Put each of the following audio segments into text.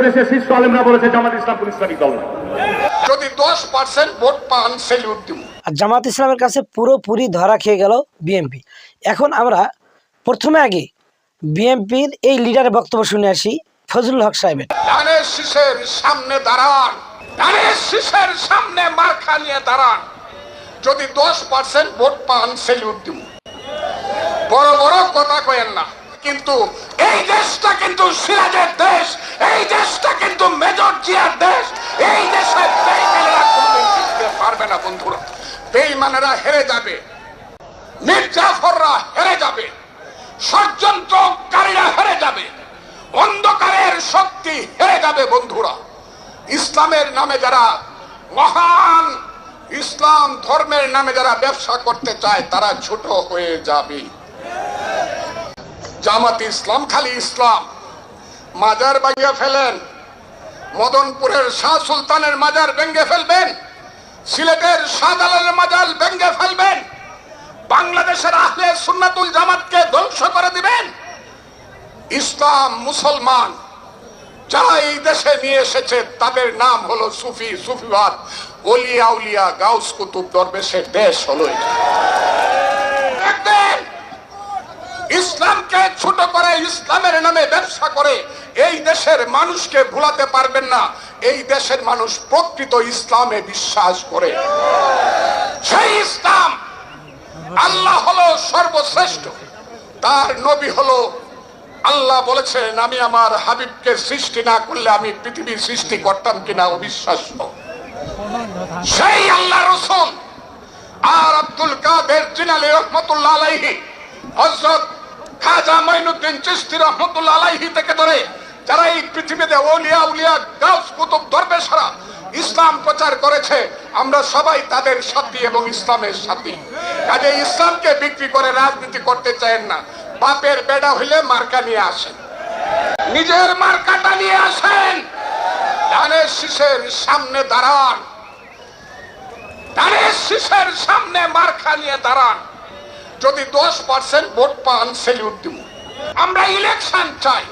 এদেশে শীর্ষ আলেমরা বলেছে জামাত ইসলাম কোন ইসলামিক দল যদি দশ পার্সেন্ট ভোট পান দিব। জামাত ইসলামের কাছে পুরোপুরি ধরা খেয়ে গেল বিএনপি। এখন আমরা প্রথমে আগে বিএনপির এই লিডারের বক্তব্য শুনে আসি ফজলুল হক সাহেবের। ধানের শীষের সামনে দাঁড়ান। ধানের শীষের সামনে মার্কা নিয়ে দাঁড়ান। যদি দশ পার্সেন্ট ভোট পান সেলিউট দিব। বড় বড় কথা কয়েন না। কিন্তু এই দেশটা কিন্তু সিরাজের দেশ, এই দেশটা কিন্তু মেজর জিয়ার দেশ, এই দেশে পারবে না, বন্ধুরা। বেইমানেরা হেরে যাবে মির্জাফররা হেরে যাবে, ষড়যন্ত্রকারীরা হেরে যাবে, অন্ধকারের শক্তি হেরে যাবে, বন্ধুরা। ইসলামের নামে যারা মহান, ইসলাম ধর্মের নামে যারা ব্যবসা করতে চায়, তারা ছোট হয়ে যাবে। জামাত ইসলাম, খালি ইসলাম। মাজার ভাঙিয়ে ফেলেন। মদনপুরের শাহ সুলতানের মাজার ভেঙ্গে ফেলবেন। সিলেটের শাহজালালের মাজার ভেঙ্গে ফেলবেন। বাংলাদেশের আহলে সুন্নাতুল জামাতকে ধ্বংস করে দিবেন। ইসলাম মুসলমান যারা এই দেশে নিয়ে এসেছে, তাদের নাম হলো সুফি, সুফিবাদ ওলিয়া উলিয়া, গাউস কুতুব দরবেশের দেশ হলো এটা। ইসলামকে ছোট করে ইসলামের নামে ব্যবসা করে এই দেশের মানুষকে ভুলাতে পারবেন না। এই দেশের মানুষ প্রকৃত ইসলামে বিশ্বাস করে। সেই ইসলাম আল্লাহ হলো সর্বশ্রেষ্ঠ। তার নবী হলো আল্লাহ বলেছেন, আমি আমার হাবিবকে সৃষ্টি না করলে আমি পৃথিবীর সৃষ্টি করতাম কিনা অবিশ্বাস্য। সেই আল্লাহ রসুল আর আব্দুল কাদের জিনালি রহমতুল্লাহ আলাইহি খাজা মাইনুদ্দিন চিশতি রহমতুল্লাহ আলাইহি থেকে ধরে, যারা এই পৃথিবীতে ওলিয়া উলিয়া গাউস কুতুব দরবেশরা ইসলাম প্রচার করেছে, আমরা সবাই তাদের সাথী এবং ইসলামের সাথী। কাজে ইসলামকে বিক্রি করে রাজনীতি করতে চান না। বাপের বেড়া হইলে মার্কা নিয়ে আসেন। নিজের মার্কাটা নিয়ে আসেন। ধানের শীষের সামনে দাঁড়ান। ধানের শীষের সামনে মার্কা নিয়ে দাঁড়ান। যদি দশ পার্সেন্ট ভোট পান সেলিউট দিব। আমরা ইলেকশন চাই,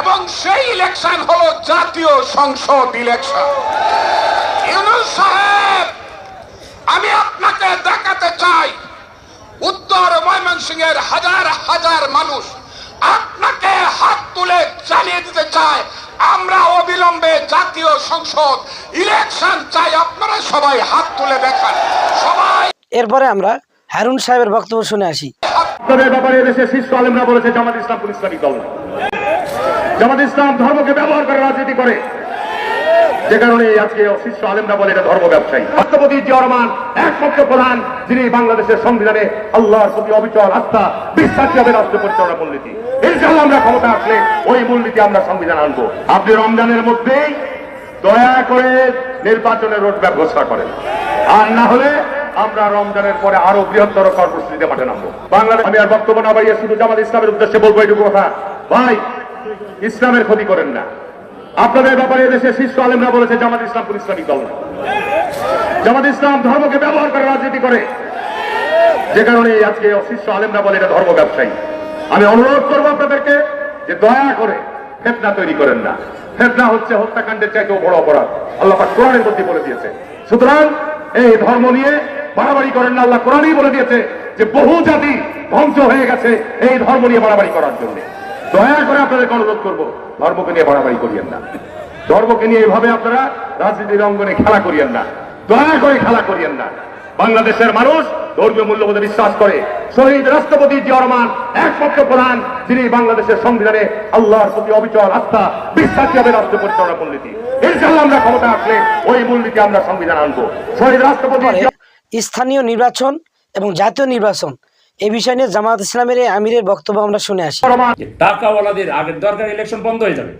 এবং সেই ইলেকশন হলো জাতীয় সংসদ ইলেকশন সাহেব, আমি আপনাকে দেখাতে চাই, উত্তর ময়মনসিংহের হাজার হাজার মানুষ আপনাকে হাত তুলে চালিয়ে দিতে চায়। আমরা অবিলম্বে জাতীয় সংসদ ইলেকশন চাই, আপনারা সবাই হাত তুলে দেখান। সবাই এরপরে আমরা হারুন সাহেবের বক্তব্য শুনে আসি। আপনাদের ব্যাপারে শীর্ষ আলেমরা বলেছে, জামাত ইসলাম কোন ইসলামিক ইসলাম ধর্মকে ব্যবহার করে রাজনীতি করে। যে কারণে আজকে শীর্ষ আলেমরা বলে এটা ধর্ম ব্যবসায়ী। রাষ্ট্রপতি জিয়া রহমান, একমাত্র প্রধান, যিনি বাংলাদেশের সংবিধানে আল্লাহর প্রতি অবিচল আস্থা, বিশ্বাসী হবে রাষ্ট্র পরিচালনা মূলনীতি। ইনশাআল্লাহ আমরা ক্ষমতা আসলে ওই মূলনীতি আমরা সংবিধান আনব। আপনি রমজানের মধ্যেই দয়া করে নির্বাচনের রোডম্যাপ ঘোষণা করেন। আর না হলে আমরা রমজানের পরে আরও বৃহত্তর কর্মসূচিতে মাঠে নামবো। বাংলাদেশ আমি আর বক্তব্য না বাড়িয়ে শুধু জামাত ইসলামের উদ্দেশ্যে বলব এইটুকু কথা। ভাই, ইসলামের ক্ষতি করেন না। আপনাদের ব্যাপারে এদেশে শীর্ষ আলেমরা বলেছে, জামাত ইসলাম কোন ইসলামিক দল জামাত ইসলাম ধর্মকে ব্যবহার করে রাজনীতি করে। যে কারণে আজকে শীর্ষ আলেমরা বলে এটা ধর্ম ব্যবসায়ী। আমি অনুরোধ করব আপনাদেরকে যে দয়া করে ফেতনা তৈরি করেন না। ফেতনা হচ্ছে হত্যাকাণ্ডের চাইতেও বড় অপরাধ। আল্লাহ কোরআনের মধ্যে বলে দিয়েছে। সুতরাং এই ধর্ম নিয়ে বাড়াবাড়ি করেন না, আল্লাহ কোরআনই বলে দিয়েছে যে বহু জাতি ধ্বংস হয়ে গেছে এই ধর্ম নিয়ে বাড়াবাড়ি করার জন্য। দয়া করে আপনাদেরকে অনুরোধ করব, ধর্মকে নিয়ে বাড়াবাড়ি করিয়েন না। ধর্মকে নিয়ে এভাবে আপনারা রাজনীতির অঙ্গনে খেলা করিয়েন না। দয়া করে খেলা করিয়েন না। বাংলাদেশের মানুষ ধর্মীয় মূল্যবোধে বিশ্বাস করে। শহীদ রাষ্ট্রপতি জিয়া রহমান, একমাত্র প্রধান, যিনি বাংলাদেশের সংবিধানে আল্লাহর প্রতি অবিচল আস্থা, বিশ্বাসী হবে রাষ্ট্র পরিচালনা মূলনীতি ইনশাআল্লাহ আমরা ক্ষমতা আসলে ওই মূলনীতি আমরা সংবিধান আনব। শহীদ রাষ্ট্রপতি স্থানীয় নির্বাচন এবং জাতীয় নির্বাচন। এই বিষয় নিয়ে জামাত ইসলামের আমিরের বক্তব্য আমরা শুনে আসি। টাকাওয়ালাদের আগের দরকার ইলেকশন বন্ধ হয়ে যাবে।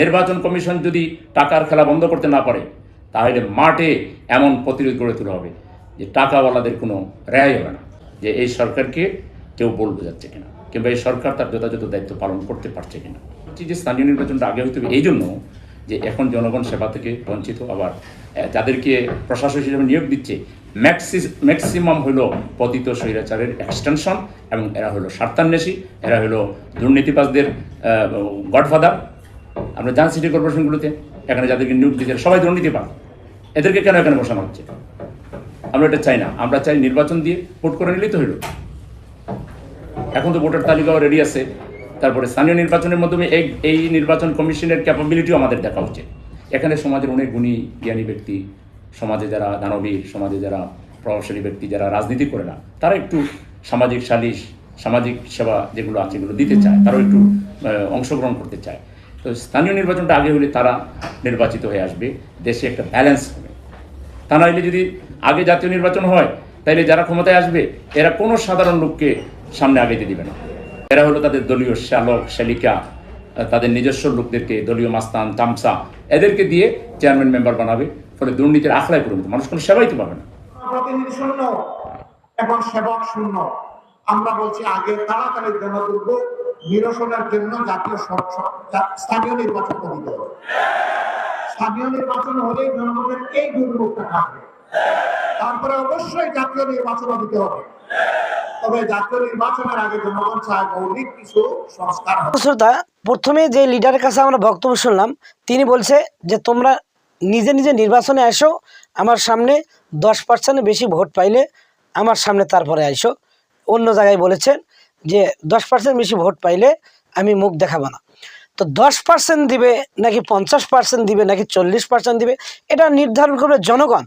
নির্বাচন কমিশন যদি টাকার খেলা বন্ধ করতে না পারে, তাহলে মাঠে এমন প্রতিরোধ গড়ে তোলা হবে যে টাকাওয়ালাদের কোনো রেহাই হবে না। যে এই সরকারকে কেউ বল বোঝাচ্ছে কিনা, কিংবা এই সরকার তার যথাযথ দায়িত্ব পালন করতে পারছে কিনা। যে স্থানীয় নির্বাচনটা আগে হইতে হবে, এই জন্য যে এখন জনগণ সেবা থেকে বঞ্চিত আবার যাদেরকে প্রশাসক হিসেবে নিয়োগ দিচ্ছে। ম্যাক্সি ম্যাক্সিমাম হলো পতিত স্বৈরাচারের এক্সটেনশন এবং এরা হলো স্বার্থান্বেষী, এরা হলো দুর্নীতিবাজদের গডফাদার। আপনার যান সিটি কর্পোরেশনগুলোতে এখানে যাদেরকে নিয়োগ দিতে সবাই দুর্নীতি পান এদেরকে কেন এখানে বসানো হচ্ছে? আমরা এটা চাই না। আমরা চাই নির্বাচন দিয়ে ভোট করে নিলেই তো হইল। এখন তো ভোটার তালিকাও রেডি আছে। তারপরে স্থানীয় নির্বাচনের মাধ্যমে এই এই নির্বাচন কমিশনের ক্যাপাবিলিটিও আমাদের দেখা উচিত। এখানে সমাজের অনেক গুণী জ্ঞানী ব্যক্তি সমাজে যারা দানবীর সমাজে যারা প্রভাবশালী ব্যক্তি যারা রাজনীতি করে না তারা একটু সামাজিক সালিশ সামাজিক সেবা যেগুলো আছে এগুলো দিতে চায় তারাও একটু অংশগ্রহণ করতে চায়। তো স্থানীয় নির্বাচনটা আগে হলে তারা নির্বাচিত হয়ে আসবে দেশে একটা ব্যালেন্স হবে। তা নাহলে যদি আগে জাতীয় নির্বাচন হয় তাহলে যারা ক্ষমতায় আসবে এরা কোনো সাধারণ লোককে সামনে আগে দিবে না। এরা হলো তাদের দলীয় শ্যালক শ্যালিকা তাদের নিজস্ব লোকদেরকে দলীয় মাস্তান তামসা এদেরকে দিয়ে চেয়ারম্যান মেম্বার বানাবে। ফলে দুর্নীতির আখড়ায় পরিণত। মানুষ কোনো সেবাই তো পাবে না। প্রতিনিধি শূন্য এবং সেবক শূন্য। আমরা বলছি আগে তাড়াতাড়ি জনদুর্গ নিরসনের জন্য জাতীয় স্থানীয় নির্বাচন দিতে হবে। স্থানীয় নির্বাচন হলেই জনগণের এই দুর্ভোগটা থাকবে তারপরে অবশ্যই জাতীয় নির্বাচন দিতে হবে। প্রথমে যে লিডারের কাছে আমরা বক্তব্য শুনলাম, তিনি বলছে যে, তোমরা নিজে নিজে নির্বাচনে আসো আমার সামনে দশ পার্সেন্ট বেশি ভোট পাইলে আমার সামনে তারপরে আসো অন্য জায়গায় বলেছেন যে, দশ পার্সেন্ট বেশি ভোট পাইলে আমি মুখ দেখাবো না। তো দশ পার্সেন্ট দিবে নাকি পঞ্চাশ পার্সেন্ট দিবে নাকি চল্লিশ পার্সেন্ট দিবে, এটা নির্ধারণ করবে জনগণ।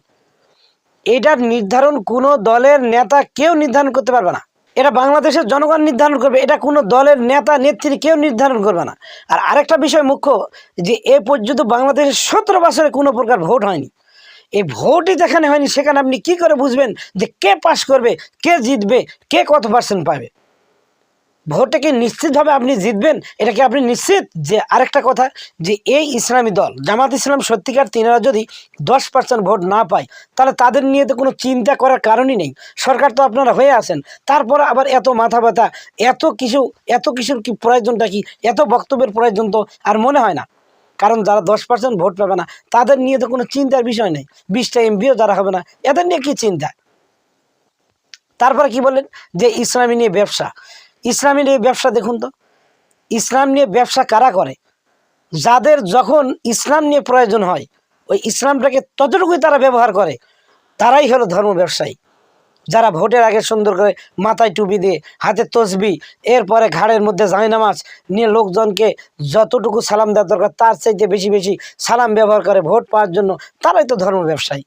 এটার নির্ধারণ কোনো দলের নেতা কেউ নির্ধারণ করতে পারবে না। এটা বাংলাদেশের জনগণ নির্ধারণ করবে, এটা কোনো দলের নেতা, নেত্রী কেউ নির্ধারণ করবে না। আর আরেকটা বিষয় মুখ্য, যে এ পর্যন্ত বাংলাদেশের সতেরো বছরে কোনো প্রকার ভোট হয়নি। এই ভোটই যেখানে হয়নি, সেখানে আপনি কি করে বুঝবেন যে কে পাশ করবে, কে জিতবে, কে কত পার্সেন্ট পাবে? ভোটে কি নিশ্চিতভাবে আপনি জিতবেন, এটা কি আপনি নিশ্চিত? যে আরেকটা কথা, যে এই ইসলামী দল, জামাত ইসলাম সত্যিকার তিনারা যদি দশ পার্সেন্ট ভোট না পায়, তাহলে তাদের নিয়ে তো কোনো চিন্তা করার কারণই নেই। সরকার তো আপনারা হয়ে আছেন। তারপর আবার এত মাথা ব্যথা, এত কিছু, এত কিছুর কি প্রয়োজনটা কি? এত বক্তব্যের প্রয়োজন তো আর মনে হয় না। কারণ যারা দশ পার্সেন্ট ভোট পাবে না, তাদের নিয়ে তো কোনো চিন্তার বিষয় নেই। বিশটা এমপিও যারা হবে না, এদের নিয়ে কি চিন্তা? তারপরে কি বললেন? যে ইসলামী নিয়ে ব্যবসা। ইসলামী নিয়ে ব্যবসা দেখুন তো। ইসলাম নিয়ে ব্যবসা কারা করে? যাদের যখন ইসলাম নিয়ে প্রয়োজন হয়, ওই ইসলামটাকে ততটুকুই তারা ব্যবহার করে, তারাই হলো ধর্ম ব্যবসায়ী। যারা ভোটের আগে সুন্দর করে মাথায় টুপি দিয়ে, হাতে তসবি, এরপরে ঘাড়ের মধ্যে জায়নামাজ নিয়ে লোকজনকে যতটুকু সালাম দেওয়ার দরকার, তার চাইতে বেশি বেশি সালাম ব্যবহার করে ভোট পাওয়ার জন্য, তারাই তো ধর্ম ব্যবসায়ী।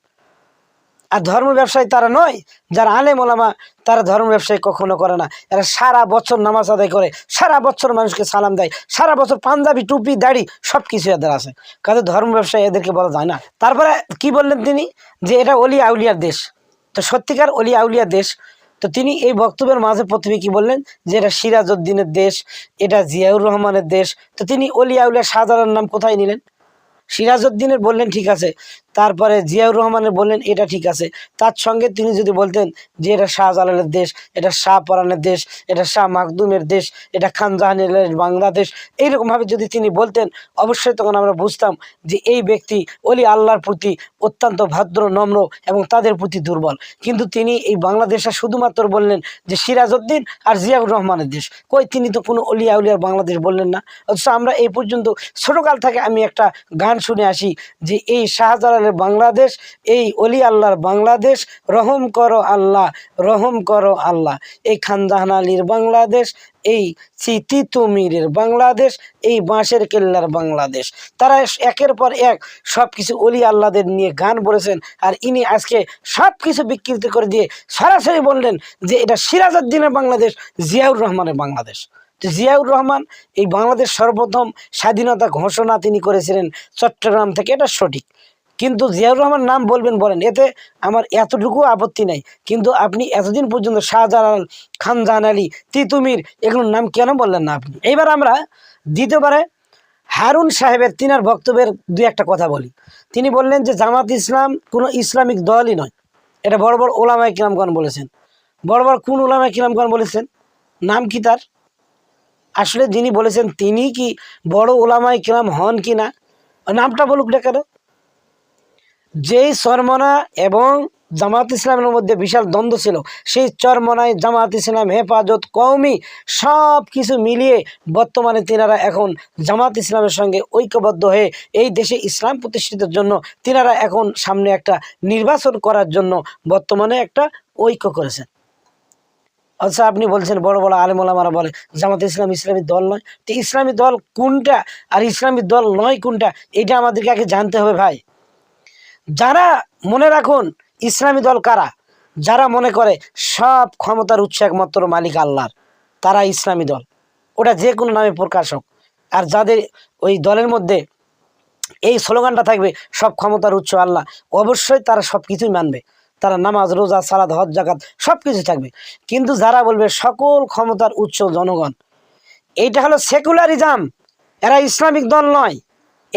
আর ধর্ম ব্যবসায়ী তারা নয়, যারা আলেম ওলামা, তারা ধর্ম ব্যবসায়ী কখনো করে না। এরা সারা বছর নামাজ আদায় করে, সারা বছর মানুষকে সালাম দেয়, সারা বছর পাঞ্জাবি, টুপি, দাড়ি সব কিছু এদের আছে। কাজে ধর্ম ব্যবসায়ী এদেরকে বলা যায় না। তারপরে কি বললেন তিনি? যে এটা অলি আউলিয়ার দেশ। তো সত্যিকার অলি আউলিয়ার দেশ। তো তিনি এই বক্তব্যের মাঝে প্রথমে কি বললেন? যে এটা সিরাজউদ্দিনের দেশ, এটা জিয়াউর রহমানের দেশ। তো তিনি অলি আউলিয়া শাহজালার নাম কোথায় নিলেন? সিরাজউদ্দিনের বললেন, ঠিক আছে। তারপরে জিয়াউর রহমানের বললেন, এটা ঠিক আছে। তার সঙ্গে তিনি যদি বলতেন যে, এটা শাহজালালের দেশ, এটা শাহ পরানের দেশ, এটা শাহ মাকদুমের দেশ, এটা খান জাহানের বাংলাদেশ, এইরকমভাবে যদি তিনি বলতেন, অবশ্যই তখন আমরা বুঝতাম যে, এই ব্যক্তি অলি আল্লাহর প্রতি অত্যন্ত ভদ্র, নম্র এবং তাদের প্রতি দুর্বল। কিন্তু তিনি এই বাংলাদেশে শুধুমাত্র বললেন যে, সিরাজউদ্দিন আর জিয়াউর রহমানের দেশ। কই, তিনি তো কোনো অলি আউলিয়ার বাংলাদেশ বললেন না। অথচ আমরা এই পর্যন্ত, ছোটকাল থেকে আমি একটা গান শুনে আসি যে, এই শাহজালালের বাংলাদেশ, এই অলি আল্লাহর বাংলাদেশ, রহম করো আল্লাহ, রহম করো আল্লাহ। এই খানদাহান আলীর বাংলাদেশ, এই চিতি তুমিরের বাংলাদেশ, এই বাঁশের কেল্লার বাংলাদেশ। তারা একের পর এক সব কিছু অলি আল্লাহদের নিয়ে গান বলেছেন আর ইনি আজকে সব কিছু বিকৃতি করে দিয়ে সরাসরি বললেন যে, এটা সিরাজউদ্দিনের বাংলাদেশ, জিয়াউর রহমানের বাংলাদেশ। জিয়াউর রহমান, এই বাংলাদেশ সর্বপ্রথম স্বাধীনতা ঘোষণা তিনি করেছিলেন চট্টগ্রাম থেকে, এটা সঠিক। কিন্তু জিয়াউর রহমান নাম বলবেন বলেন, এতে আমার এতটুকু আপত্তি নাই। কিন্তু আপনি এতদিন পর্যন্ত শাহজালাল, খানজাহান আলী, তিতুমির এগুলোর নাম কেন বললেন না আপনি? এইবার আমরা দ্বিতীয়বারে হারুন সাহেবের, তিনার বক্তব্যের দু একটা কথা বলি। তিনি বললেন যে, জামাত ইসলাম কোনো ইসলামিক দলই নয়। এটা বড় বড় ওলামায় কিরামগণ বলেছেন। বড় বড় কোন ওলামায় কিরামগণ বলেছেন? নাম কি তার? আসলে যিনি বলেছেন তিনি কি বড় ওলামায় কিরাম হন কি না? নামটা বলুক না কেন? যেই সরমনা এবং জামাত ইসলামের মধ্যে বিশাল দ্বন্দ্ব ছিল, সেই চরমনায় জামাত ইসলাম, হেফাজত, কওমি সব কিছু মিলিয়ে বর্তমানে তিনারা এখন জামাত ইসলামের সঙ্গে ঐক্যবদ্ধ হয়ে এই দেশে ইসলাম প্রতিষ্ঠিতের জন্য তিনারা এখন সামনে একটা নির্বাচন করার জন্য বর্তমানে একটা ঐক্য করেছেন। আচ্ছা আপনি বলছেন বড় বড় আলেমোলামারা বলে, জামাত ইসলাম ইসলামী দল নয়। তো ইসলামী দল কোনটা? আর ইসলামী দল নয় কোনটা? এটা আমাদেরকে আগে জানতে হবে ভাই। যারা মনে রাখুন ইসলামী দল কারা, যারা মনে করে সব ক্ষমতার উৎস একমাত্র মালিক আল্লাহর, তারা ইসলামী দল। ওটা যে কোনো নামে প্রকাশ হোক। আর যাদের ওই দলের মধ্যে এই স্লোগানটা থাকবে, সব ক্ষমতার উৎস আল্লাহ, অবশ্যই তারা সব কিছুই মানবে। তারা নামাজ, রোজা সালাদ হজ জাকাত সব কিছু থাকবে। কিন্তু যারা বলবে সকল ক্ষমতার উৎস জনগণ, এইটা হলো সেকুলারিজম এরা ইসলামিক দল নয়।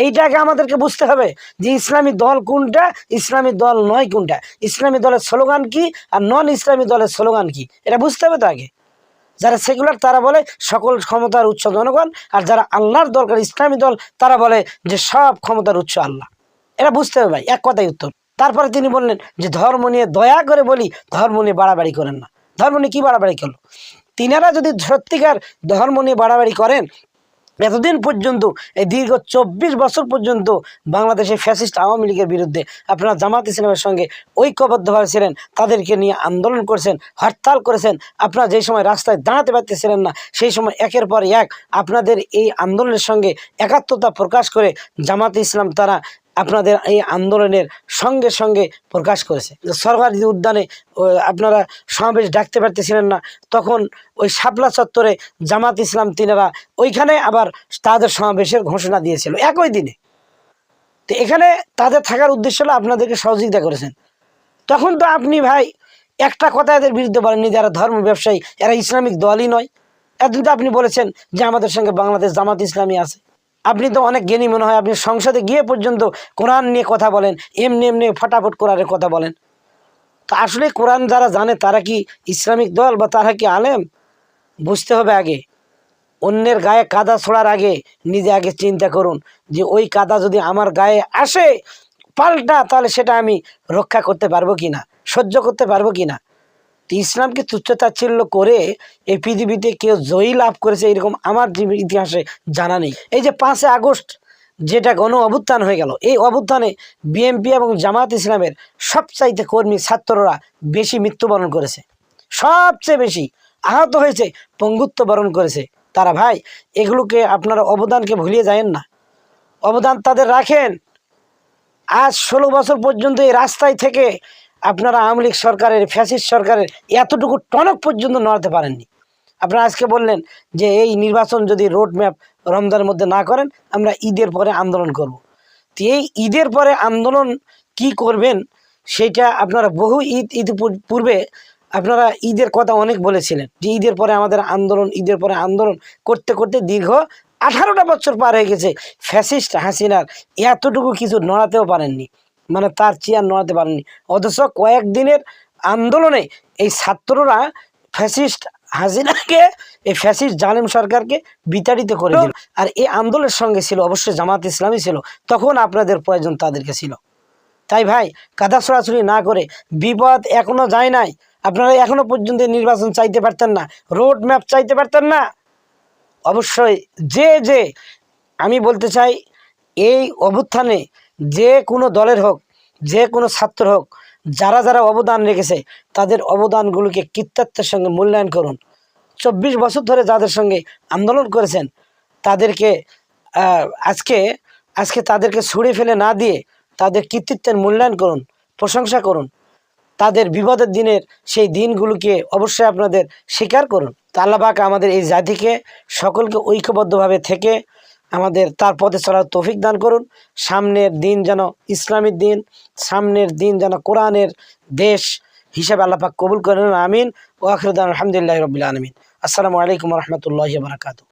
এইটাকে আমাদেরকে বুঝতে হবে যে ইসলামী দল কোনটা, ইসলামী দল নয় কোনটা। ইসলামী দলের স্লোগান কি আর নন ইসলামী দলের স্লোগান কি? এটা বুঝতে হবে তো আগে। যারা সেকুলার, তারা বলে সকল ক্ষমতার উৎস জনগণ, আর যারা আল্লাহর দরকার, ইসলামী দল, তারা বলে যে সব ক্ষমতার উৎস আল্লাহ। এটা বুঝতে হবে ভাই, এক কথাই উত্তর। তারপরে তিনি বললেন যে ধর্ম নিয়ে দয়া করে বলি, ধর্ম নিয়ে বাড়াবাড়ি করেন না। ধর্ম নিয়ে কী বাড়াবাড়ি করল? তিনারা যদি সত্যিকার ধর্ম নিয়ে বাড়াবাড়ি করেন এতদিন পর্যন্ত, এই দীর্ঘ চব্বিশ বছর পর্যন্ত বাংলাদেশে ফ্যাসিস্ট আওয়ামী লীগের বিরুদ্ধে আপনারা জামাত ইসলামের সঙ্গে ঐক্যবদ্ধভাবে ছিলেন, তাদেরকে নিয়ে আন্দোলন করেছেন, হরতাল করেছেন, আপনারা যে সময় রাস্তায় দাঁড়াতে পারতেছিলেন না, সেই সময় একের পর এক আপনাদের এই আন্দোলনের সঙ্গে একাত্মতা প্রকাশ করে জামাত ইসলাম তারা আপনাদের এই আন্দোলনের সঙ্গে সঙ্গে প্রকাশ করেছে। সরকারি উদ্যানে আপনারা সমাবেশ ডাকতে পারতেছিলেন না, তখন ওই শাপলা চত্বরে জামাত ইসলাম তিনারা ওইখানে আবার তাদের সমাবেশের ঘোষণা দিয়েছিল, একই দিনে। তো এখানে তাদের থাকার উদ্দেশ্য হলো আপনাদেরকে সহযোগিতা করেছেন। তখন তো আপনি ভাই একটা কথা এদের বিরুদ্ধে বলেননি, যারা ধর্ম ব্যবসায়ী, এরা ইসলামিক দলই নয়। এতদিন আপনি বলেছেন যে আমাদের সঙ্গে বাংলাদেশ জামাত ইসলামী আছে। আপনি তো অনেক জ্ঞানী মনে হয়, আপনি সংসদে গিয়ে পর্যন্ত কোরআন নিয়ে কথা বলেন, এমনি এমনি ফটাফট কোরআনের কথা বলেন। তো আসলে কোরআন যারা জানে, তারা কি ইসলামিক দল বা তারা কি আলেম? বুঝতে হবে আগে। অন্যের গায়ে কাদা ছোড়ার আগে নিজে আগে চিন্তা করুন যে ওই কাদা যদি আমার গায়ে আসে, পাল্টা তাহলে সেটা আমি রক্ষা করতে পারব কি না সহ্য করতে পারব কি না তো ইসলামকে তুচ্ছতাচ্ছিল্য করে এই পৃথিবীতে কেউ জয়ী লাভ করেছে এরকম আমার ইতিহাসে জানা নেই। এই যে পাঁচই আগস্ট যেটা গণ অভ্যুত্থান হয়ে গেল, এই অভ্যুত্থানে বিএনপি এবং জামাত ইসলামের সবচাইতে কর্মী ছাত্ররা বেশি মৃত্যুবরণ করেছে। সবচেয়ে বেশি আহত হয়েছে, পঙ্গুত্ব বরণ করেছে। তারা ভাই, এগুলোকে আপনারা অবদানকে ভুলিয়ে যায়েন না। অবদান তাদের রাখেন। আজ ষোলো বছর পর্যন্ত এই রাস্তায় থেকে আপনারা আওয়ামী লীগ সরকারের, ফ্যাসিস্ট সরকারের এতটুকু টনক পর্যন্ত নড়াতে পারেননি। আপনারা আজকে বললেন যে এই নির্বাচন যদি রোড ম্যাপ রমজানের মধ্যে না করেন, আমরা ঈদের পরে আন্দোলন করব। তো এই ঈদের পরে আন্দোলন কি করবেন, সেটা আপনারা বহু ঈদ ঈদ পূর্বে আপনারা ঈদের কথা অনেক বলেছিলেন যে ঈদের পরে আমাদের আন্দোলন, ঈদের পরে আন্দোলন করতে করতে দীর্ঘ আঠারোটা বছর পার হয়ে গেছে। ফ্যাসিস্ট হাসিনার এতটুকু কিছু নড়াতেও পারেননি। মানে তার চেয়ার নড়াতে পারেননি। অথচ কয়েকদিনের আন্দোলনে এই ছাত্ররা ফ্যাসিস্ট হাসিনাকে, এই ফ্যাসিস্ট জালেম সরকারকে বিতাড়িত করে দিল। আর এই আন্দোলনের সঙ্গে ছিল অবশ্যই জামাত ইসলামী ছিল, তখন আপনাদের প্রয়োজন তাদেরকে ছিল। তাই ভাই, কাদা ছড়াছড়ি না করে বিপদ এখনও যায় নাই। আপনারা এখনও পর্যন্ত নির্বাচন চাইতে পারতেন না রোড ম্যাপ চাইতে পারতেন না। অবশ্যই যে যে, আমি বলতে চাই, এই অভ্যুত্থানে যে কোনো দলের হোক, যে কোনো ছাত্র হোক, যারা যারা অবদান রেখেছে, তাদের অবদানগুলোকে কৃত্যাত্বের সঙ্গে মূল্যায়ন করুন। চব্বিশ বছর ধরে যাদের সঙ্গে আন্দোলন করেছেন, তাদেরকে আজকে আজকে তাদেরকে ছুঁড়ে ফেলে না দিয়ে তাদের কৃতিত্বের মূল্যায়ন করুন, প্রশংসা করুন। তাদের বিপদের দিনের সেই দিনগুলোকে অবশ্যই আপনাদের স্বীকার করুন। তা আল্লাহ পাক আমাদের এই জাতিকে সকলকে ঐক্যবদ্ধভাবে থেকে আমাদের তার পথে চলার তৌফিক দান করুন। সামনের দিন যেন ইসলামের দিন, সামনের দিন যেন কোরআনের দেশ হিসাবে আল্লাপাক কবুল করেন। আমিন। ও আখরুদ্দান আলহামদুলিল্লাহ রবিল আলমিন। আসসালামু আলাইকুম রহমতুল্লাহ বারকাতু